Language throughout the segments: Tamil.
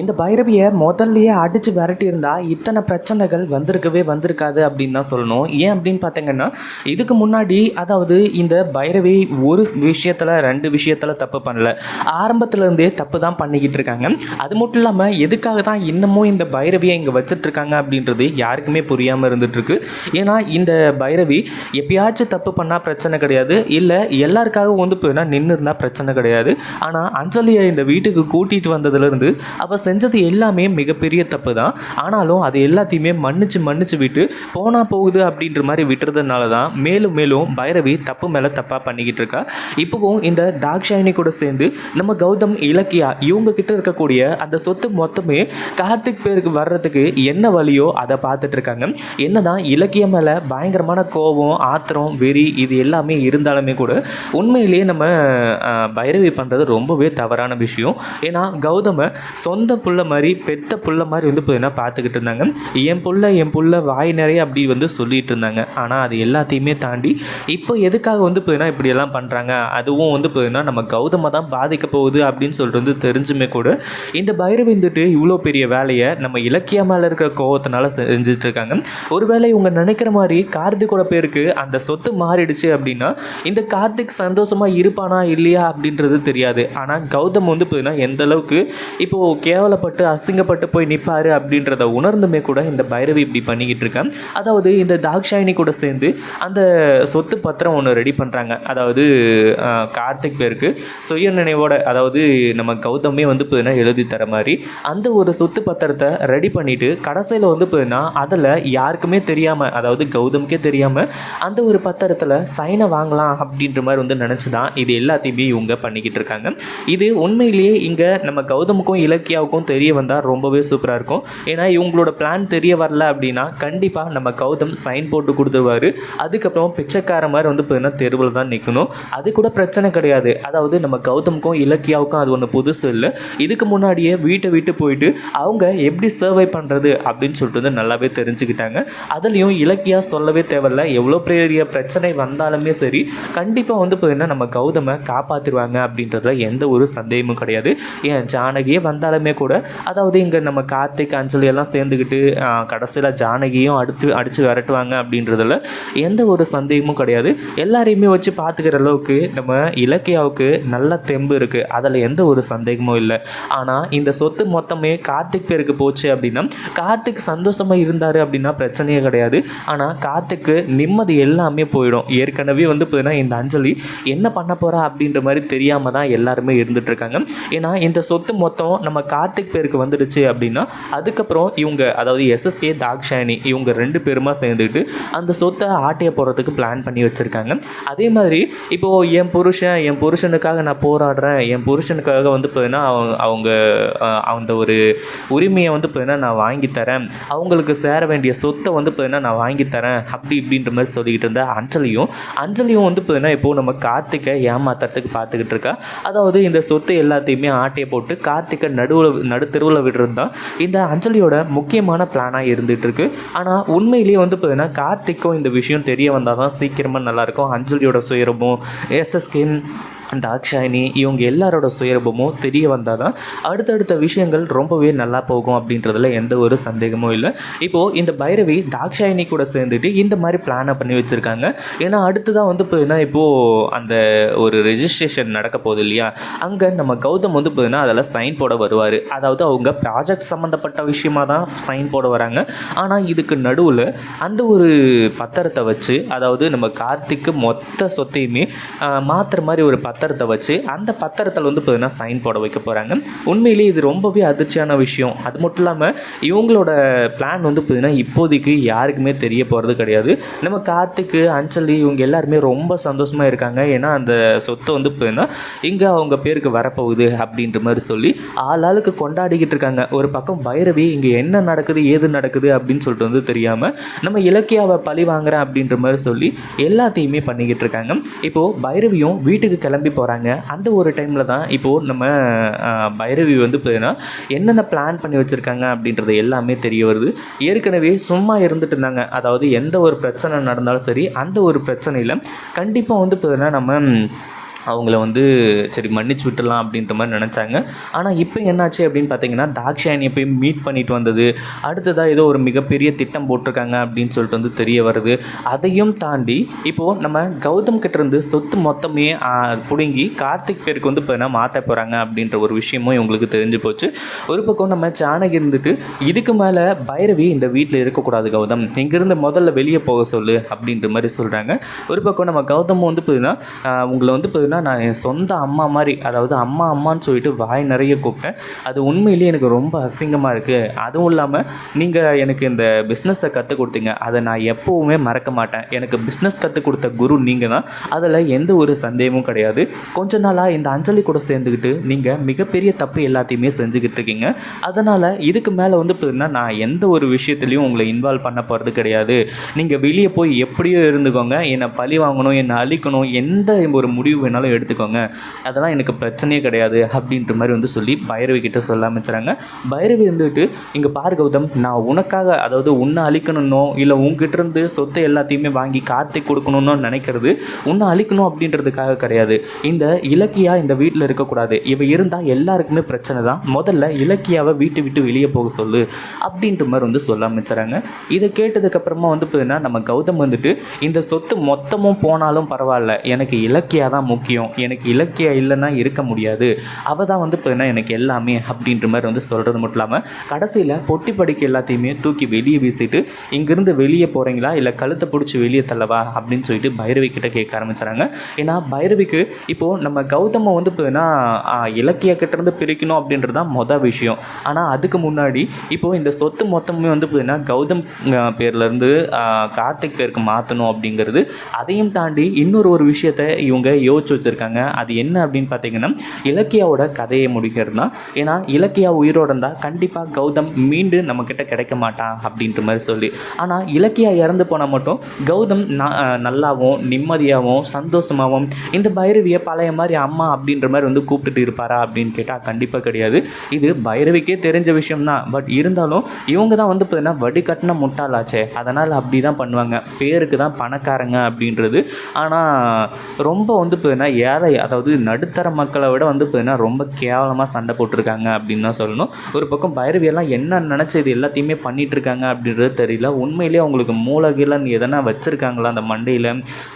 இந்த பைரவியை முதல்லையே அடித்து விரட்டியிருந்தா இத்தனை பிரச்சனைகள் வந்திருக்கவே வந்திருக்காது அப்படின்னு தான் சொல்லணும். ஏன் அப்படின்னு பார்த்தீங்கன்னா இதுக்கு முன்னாடி அதாவது இந்த பைரவி ஒரு விஷயத்தில் ரெண்டு விஷயத்தில் தப்பு பண்ணல. ஆரம்பத்துலேருந்தே தப்பு தான் பண்ணிக்கிட்டு இருக்காங்க. அது மட்டும் இல்லாமல் எதுக்காக தான் இன்னமும் இந்த பைரவியை இங்கே வச்சிட்ருக்காங்க அப்படின்றது யாருக்குமே புரியாமல் இருந்துகிட்ருக்கு ஏன்னா இந்த பைரவி எப்பயாச்சும் தப்பு பண்ணால் பிரச்சனை கிடையாது. இல்லை எல்லாருக்காகவும் வந்து போயினா நின்று இருந்தால் பிரச்சனை கிடையாது. ஆனால் அஞ்சலியை இந்த வீட்டுக்கு கூட்டிகிட்டு வந்ததுலேருந்து அவள் செஞ்சது எல்லாமே மிகப்பெரிய தப்பு தான் ஆனாலும் அது எல்லாத்தையுமே மன்னிச்சு மன்னிச்சு விட்டு போனா போகுது அப்படின்ற மாதிரி விட்டுறதுனால தான் மேலும் மேலும் பைரவி தப்பு மேலே தப்பாக பண்ணிக்கிட்டு இருக்கா. இப்போவும் இந்த தாக்ஷாயினி கூட சேர்ந்து நம்ம கௌதம் இலக்கியா இவங்க கிட்ட இருக்கக்கூடிய அந்த சொத்து மொத்தமே கார்த்திக் பேருக்கு வர்றதுக்கு என்ன வழியோ அதை பார்த்துட்டு இருக்காங்க. என்னதான் இலக்கியம் மேலே பயங்கரமான கோபம் ஆத்திரம் வெறி இது எல்லாமே இருந்தாலுமே கூட உண்மையிலேயே நம்ம பைரவி பண்ணுறது ரொம்பவே தவறான விஷயம். ஏன்னா கௌதம சொந்த புள்ள மாதிரி பெத்த புள்ள மாதிரி வந்து பார்த்தீங்கன்னா பார்த்துக்கிட்டு இருந்தாங்க? என் புள்ள என் புள்ள வாய் நிறைய அப்படி வந்து சொல்லிட்டு இருந்தாங்க. ஆனால் அது எல்லாத்தையுமே தாண்டி இப்போ எதுக்காக வந்து பார்த்தீங்கன்னா இப்படியெல்லாம் பண்ணுறாங்க அதுவும் வந்து பார்த்தீங்கன்னா நம்ம கௌதமாக தான் பாதிக்க போகுது அப்படின்னு சொல்லிட்டு வந்து தெரிஞ்சுமே கூட இந்த பைரவி வந்துட்டு இவ்வளோ பெரிய வேலையை நம்ம இலக்கிய மேலே இருக்கிற கோவத்தினால செஞ்சுட்டு இருக்காங்க. ஒருவேளை இவங்க நினைக்கிற மாதிரி கார்த்திகோட பேருக்கு அந்த சொத்து மாறிடுச்சு அப்படின்னா இந்த கார்த்திக் சந்தோஷமாக இருப்பானா இல்லையா அப்படின்றது தெரியாது. ஆனால் கௌதம் வந்து பார்த்தீங்கன்னா எந்த அளவுக்கு இப்போ கேவலப்பட்டு அசிங்கப்பட்டு போய் நிற்பாரு அப்படின்றத உணர்ந்துமே கூட இந்த பைரவி இப்படி பண்ணிக்கிட்டு இருக்கேன் அதாவது இந்த தாக்ஷாயினி கூட சேர்ந்து அந்த சொத்து பத்திரம் ஒன்று ரெடி பண்ணுறாங்க அதாவது கார்த்திக் பேருக்கு சுய நினைவோட அதாவது நம்ம கௌதமே வந்து பார்த்தீங்கன்னா எழுதி தர மாதிரி அந்த ஒரு சொத்து பத்திரத்தை ரெடி பண்ணிவிட்டு கடைசியில் வந்து பார்த்தீங்கன்னா அதில் யாருக்குமே தெரியாமல் அதாவது கௌதமுக்கே தெரியாமல் அந்த ஒரு பத்திரத்தில் சைனை வாங்கலாம் அப்படின்ற மாதிரி வந்து நினச்சி தான் இது எல்லாத்தையுமே இவங்க பண்ணிக்கிட்டு இருக்காங்க. இது உண்மையிலேயே இங்கே நம்ம கௌதமுக்கும் இலக்கியாவுக்கும் தெரிய வந்தால் ரொம்பவே சூப்பராக இருக்கும். ஏன்னா இவங்களோட பிளான் தெரிய வரல அப்படின்னா கண்டிப்பாக நம்ம கௌதம் சைன் போட்டு கொடுத்துருவாரு. அதுக்கப்புறம் பிச்சைக்கார மாதிரி வந்து பார்த்தீங்கன்னா தெருவில் தான் நிற்கணும் அது கூட பிரச்சனை கிடையாது. அதாவது நம்ம கௌதமுக்கும் இலக்கியாவுக்கும் அது ஒன்று புதுசு இல்லை. இதுக்கு முன்னாடியே வீட்டை விட்டு போயிட்டு அவங்க எப்படி சர்வை பண்ணுறது அப்படின்னு சொல்லிட்டு வந்து நல்லாவே தெரிஞ்சுக்கிட்டாங்க. அதுலேயும் இலக்கியா சொல்லவே தேவையில்ல. எவ்வளோ பெரிய பிரச்சனை வந்தாலுமே சரி கண்டிப்பாக வந்து பார்த்தீங்கன்னா நம்ம கௌதமை காப்பாற்றிடுவாங்க அப்படின்றதுல எந்த ஒரு சந்தேகமும் கிடையாது. ஏன் ஜானகியே வந்தாலுமே கூட கூட. அதாவது இங்கே நம்ம கார்த்திக் அஞ்சலி எல்லாம் சேர்ந்துக்கிட்டு கடைசியில் ஜானகியும் அடுத்து அடித்து விரட்டுவாங்க அப்படின்றதுல எந்த ஒரு சந்தேகமும் கிடையாது. எல்லாரையுமே வச்சு பார்த்துக்கிற அளவுக்கு நம்ம இலக்கியாவுக்கு நல்ல தெம்பு இருக்குது அதில் எந்த ஒரு சந்தேகமும் இல்லை. ஆனால் இந்த சொத்து மொத்தமே கார்த்திக் பேருக்கு போச்சு அப்படின்னா கார்த்திக் சந்தோஷமாக இருந்தார் அப்படின்னா பிரச்சனையே கிடையாது. ஆனால் கார்த்திக்கு நிம்மதி எல்லாமே போயிடும். ஏற்கனவே வந்து பார்த்தீங்கன்னா இந்த அஞ்சலி என்ன பண்ண போகிறா அப்படின்ற மாதிரி தெரியாமல் தான் எல்லாருமே இருந்துகிட்ருக்காங்க ஏன்னா இந்த சொத்து மொத்தம் நம்ம கார்த்திக் பேருக்கு வந்துடுச்சு அப்படின்னா அதுக்கப்புறம் இவங்க அதாவது எஸ்எஸ்கே தாக்ஷானி இவங்க ரெண்டு பேருமா சேர்ந்துக்கிட்டு அந்த சொத்தை ஆட்டைய போகிறதுக்கு பிளான் பண்ணி வச்சுருக்காங்க. அதே மாதிரி இப்போது என் புருஷன் என் புருஷனுக்காக நான் போராடுறேன் என் புருஷனுக்காக வந்து பார்த்தீங்கன்னா அவங்க அவங்க அந்த ஒரு உரிமையை வந்து பார்த்தீங்கன்னா நான் வாங்கித்தரேன் அவங்களுக்கு சேர வேண்டிய சொத்தை வந்து பார்த்தீங்கன்னா நான் வாங்கித்தரேன் அப்படி இப்படின்ற மாதிரி சொல்லிக்கிட்டு இருந்த அஞ்சலியும் அஞ்சலியும் வந்து பார்த்தீங்கன்னா இப்போது நம்ம கார்த்திகை ஏமாத்துறதுக்கு பார்த்துக்கிட்டு இருக்கா. அதாவது இந்த சொத்து எல்லாத்தையுமே ஆட்டையை போட்டு கார்த்திகை நடுவில் நடுத்தருவில் விடுறது தான் இந்த அஞ்சலியோட முக்கியமான பிளானாக இருந்துகிட்டு இருக்கு ஆனால் உண்மையிலேயே வந்து பார்த்தீங்கன்னா கார்த்திக்கும் இந்த விஷயம் தெரிய வந்தால் தான் சீக்கிரமாக நல்லாயிருக்கும் அஞ்சலியோட சுயரமும் எஸ்எஸ்கே தாக்ஷாயினி இவங்க எல்லாரோட சுயரூபமும் தெரிய வந்தால் தான் அடுத்தடுத்த விஷயங்கள் ரொம்பவே நல்லா போகும் அப்படின்றதுல எந்த ஒரு சந்தேகமும் இல்லை. இப்போது இந்த பைரவி தாக்ஷாயினி கூட சேர்ந்துட்டு இந்த மாதிரி பிளானை பண்ணி வச்சுருக்காங்க. ஏன்னா அடுத்ததான் வந்து பார்த்தீங்கன்னா இப்போது அந்த ஒரு ரெஜிஸ்ட்ரேஷன் நடக்க போகுது இல்லையா? அங்கே நம்ம கௌதம் வந்து பார்த்தீங்கன்னா அதெல்லாம் சைன் போட வருவார். அதாவது அவங்க ப்ராஜெக்ட் சம்மந்தப்பட்ட விஷயமா தான் சைன் போட வராங்க. ஆனால் இதுக்கு நடுவில் அந்த ஒரு பத்திரத்தை வச்சு அதாவது நம்ம கார்த்திக்கு மொத்த சொத்தையுமே மாற்றுற மாதிரி ஒரு பத்திரத்தை வச்சு அந்த பத்திரத்தில் வந்து பார்த்தீங்கன்னா சைன் போட வைக்க போகிறாங்க உண்மையிலேயே இது ரொம்பவே அதிர்ச்சியான விஷயம். அது மட்டும் இல்லாமல் இவங்களோட பிளான் வந்து பார்த்தீங்கன்னா இப்போதைக்கு யாருக்குமே தெரிய போகிறது கிடையாது. நம்ம கார்த்திக்கு அஞ்சலி இவங்க எல்லாருமே ரொம்ப சந்தோஷமாக இருக்காங்க. ஏன்னா அந்த சொத்தை வந்து பார்த்தீங்கன்னா இங்கே அவங்க பேருக்கு வரப்போகுது அப்படின்ற மாதிரி சொல்லி ஆள் ஆளுக்கு கொண்டாடிக்கிட்டு இருக்காங்க. ஒரு பக்கம் பைரவி இங்கே என்ன நடக்குது ஏது நடக்குது அப்படின்னு சொல்லிட்டு வந்து தெரியாமல் நம்ம இலக்கியாவை பழி வாங்குறேன் அப்படின்ற மாதிரி சொல்லி எல்லாத்தையுமே பண்ணிக்கிட்டு இருக்காங்க. இப்போது பைரவியும் வீட்டுக்கு கிளம்பி போகிறாங்க அந்த ஒரு டைமில் தான் இப்போது நம்ம பைரவி வந்து பார்த்தீங்கன்னா என்னென்ன பிளான் பண்ணி வச்சுருக்காங்க அப்படின்றது எல்லாமே தெரிய வருது. ஏற்கனவே சும்மா இருந்துட்டு இருந்தாங்க. அதாவது எந்த ஒரு பிரச்சனை நடந்தாலும் சரி அந்த ஒரு பிரச்சனையில் கண்டிப்பாக வந்து பார்த்தீங்கன்னா நம்ம அவங்கள வந்து சரி மன்னிச்சு விட்டுலாம் அப்படின்ற மாதிரி நினச்சாங்க. ஆனால் இப்போ என்னாச்சு அப்படின்னு பார்த்தீங்கன்னா தாக்ஷாயணியை போய் மீட் பண்ணிட்டு வந்தது. அடுத்ததாக ஏதோ ஒரு மிகப்பெரிய திட்டம் போட்டிருக்காங்க அப்படின்னு சொல்லிட்டு வந்து தெரிய வருது. அதையும் தாண்டி இப்போது நம்ம கௌதம் கிட்டேருந்து சொத்து மொத்தமே பிடுங்கி கார்த்திக் பேருக்கு வந்து இப்போ என்ன மாற்ற போகிறாங்க அப்படின்ற ஒரு விஷயமும் இவங்களுக்கு தெரிஞ்சு போச்சு. ஒரு பக்கம் நம்ம சாணகி இருந்துட்டு இதுக்கு மேலே பைரவி இந்த வீட்டில் இருக்கக்கூடாது கௌதம். இங்கேருந்து முதல்ல வெளியே போக சொல்லு அப்படின்ற மாதிரி சொல்கிறாங்க ஒரு பக்கம் நம்ம கௌதம் வந்து பார்த்தீங்கன்னா உங்களை வந்து பார்த்தீங்கன்னா நான் என் சொந்த அம்மா மாதிரி அதாவது அம்மா அம்மான்னு சொல்லிட்டு வாய் நிறைய கூப்பிட்டேன். அது உண்மையிலேயே எனக்கு ரொம்ப அசிங்கமாக இருக்குது அதுவும் இல்லாமல் நீங்கள் எனக்கு இந்த பிஸ்னஸை கற்றுக் கொடுத்தீங்க. அதை நான் எப்போவுமே மறக்க மாட்டேன். எனக்கு பிஸ்னஸ் கற்றுக் கொடுத்த குரு நீங்கள் தான். அதில் எந்த ஒரு சந்தேகமும் கிடையாது. கொஞ்ச நாளாக இந்த அஞ்சலி கூட சேர்ந்துக்கிட்டு நீங்கள் மிகப்பெரிய தப்பு எல்லாத்தையுமே செஞ்சுக்கிட்டு இருக்கீங்க. அதனால் இதுக்கு மேலே வந்து பார்த்தீங்கன்னா நான் எந்த ஒரு விஷயத்துலையும் உங்களை இன்வால்வ் பண்ண போகிறது கிடையாது. நீங்கள் வெளியே போய் எப்படியோ இருந்துக்கோங்க. என்னை பழி வாங்கணும் என்னை அழிக்கணும் எந்த ஒரு முடிவு வேணாலும் எடுத்துக்கோங்க. அதெல்லாம் எனக்கு பிரச்சனையே கிடையாது அப்படின்ற மாதிரி வந்து சொல்லி பைரவி கிட்ட சொல்ல ஆரம்பிச்சுறாங்க பைரவி வந்துட்டு இங்கே பாரு கௌதம் நான் உனக்காக அதாவது உன்னை அழிக்கணும்னோ இல்லை உங்ககிட்ட இருந்து சொத்தை எல்லாத்தையுமே வாங்கி கார்த்திக் கொடுக்கணும்னு நினைக்கிறது உன்னை அழிக்கணும் அப்படின்றதுக்காக கிடையாது. இந்த இலக்கியா இந்த வீட்டில் இருக்கக்கூடாது. இவ இருந்தால் எல்லாருக்குமே பிரச்சனை தான். முதல்ல இலக்கியாவை வீட்டு விட்டு வெளியே போக சொல்லு அப்படின்ற மாதிரி வந்து சொல்ல ஆரம்பிச்சுறாங்க இதை கேட்டதுக்கப்புறமா வந்து பார்த்தீங்கன்னா நம்ம கௌதம் வந்துட்டு இந்த சொத்து மொத்தமும் போனாலும் பரவாயில்ல. எனக்கு இலக்கியா தான் முக்கியம். எனக்கு இலக்கியா இல்லைன்னா இருக்க முடியாது. அவள் தான் வந்து பார்த்தீங்கன்னா எனக்கு எல்லாமே அப்படின்ற மாதிரி வந்து சொல்கிறது மட்டும் இல்லாமல் கடைசியில் பொட்டி படிக்க எல்லாத்தையுமே தூக்கி வெளியே வீசிட்டு இங்கேருந்து வெளியே போகிறீங்களா இல்லை கழுத்தை பிடிச்சி வெளியே தள்ளவா? அப்படின்னு சொல்லிட்டு பைரவி கிட்ட கேட்க ஆரம்பிச்சுறாங்க ஏன்னா பைரவிக்கு இப்போது நம்ம கௌதமை வந்து பார்த்தீங்கன்னா இலக்கிய கிட்டேருந்து பிரிக்கணும் அப்படின்றது தான் மொதல் விஷயம். ஆனால் அதுக்கு முன்னாடி இப்போது இந்த சொத்து மொத்தமே வந்து பார்த்தீங்கன்னா கௌதம் பேர்லேருந்து கார்த்திக் பேருக்கு மாற்றணும் அப்படிங்கிறது அதையும் தாண்டி இன்னொரு ஒரு விஷயத்த இவங்க யோசிச்சு வச்சுருக்காங்க. அது என்ன அப்படின்னு பார்த்தீங்கன்னா இலக்கியாவோட கதையை முடிக்கிறது தான் ஏன்னா இலக்கியா உயிரோட இருந்தால் கண்டிப்பாக கௌதம் மீண்டு நம்மக்கிட்ட கிடைக்க மாட்டான் அப்படின்ற மாதிரி சொல்லி. ஆனால் இலக்கியா இறந்து போனால் மட்டும் கௌதம் நல்லாவும் நிம்மதியாகவும் சந்தோஷமாகவும் இந்த பைரவியை பழைய மாதிரி அம்மா அப்படின்ற மாதிரி வந்து கூப்பிட்டுட்டு இருப்பாரா அப்படின்னு கேட்டால் கண்டிப்பாக கிடையாது. இது பைரவிக்கே தெரிஞ்ச விஷயம் தான் பட் இருந்தாலும் இவங்க தான் வந்து பார்த்தீங்கன்னா வடிகட்டின முட்டாளாச்சே. அதனால் அப்படி தான் பண்ணுவாங்க. பேருக்கு தான் பணக்காரங்க அப்படின்றது. ஆனால் ரொம்ப வந்து பார்த்தீங்கன்னா ஏழை அதாவது நடுத்தர மக்களை விட வந்து பார்த்தீங்கன்னா ரொம்ப கேவலமாக சண்டை போட்டிருக்காங்க அப்படின்னு தான் சொல்லணும். ஒரு பக்கம் பைரவியெல்லாம் என்ன நினச்சி இது எல்லாத்தையுமே பண்ணிகிட்ருக்காங்க இருக்காங்க அப்படின்றது தெரியல. உண்மையிலேயே அவங்களுக்கு மூலகிலன் எதனா வச்சுருக்காங்களா அந்த மண்டையில்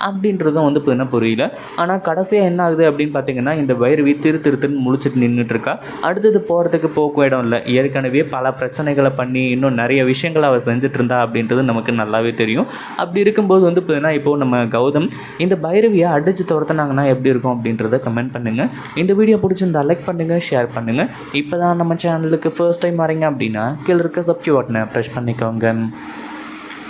அப்படின்றதும் வந்து பார்த்தீங்கன்னா புரியல. ஆனால் கடைசியாக என்ன ஆகுது அப்படின்னு பார்த்தீங்கன்னா இந்த பைரவி திரு திருத்துன்னு முழிச்சிட்டு நின்றுட்டுருக்கா அடுத்தது போகிறதுக்கு போக்கும் இடம் இல்லை. ஏற்கனவே பல பிரச்சனைகளை பண்ணி இன்னும் நிறைய விஷயங்களை அவள் செஞ்சுட்டு இருந்தா அப்படின்றது நமக்கு நல்லாவே தெரியும். அப்படி இருக்கும்போது வந்து பார்த்தீங்கன்னா இப்போது நம்ம கௌதம் இந்த பைரவியை அடித்து துரத்துனாங்கன்னா எப்படி இருக்கும் அப்படின்றத கமெண்ட் பண்ணுங்கள் இந்த வீடியோ பிடிச்சிருந்தா லைக் பண்ணுங்கள் ஷேர் பண்ணுங்கள் இப்போ தான் நம்ம சேனலுக்கு ஃபர்ஸ்ட் டைம் வரீங்க அப்படின்னா கீழே இருக்க சப்ஸ்கிரைப் பட்டனை ப்ரெஸ் பண்ணிக்கோங்க.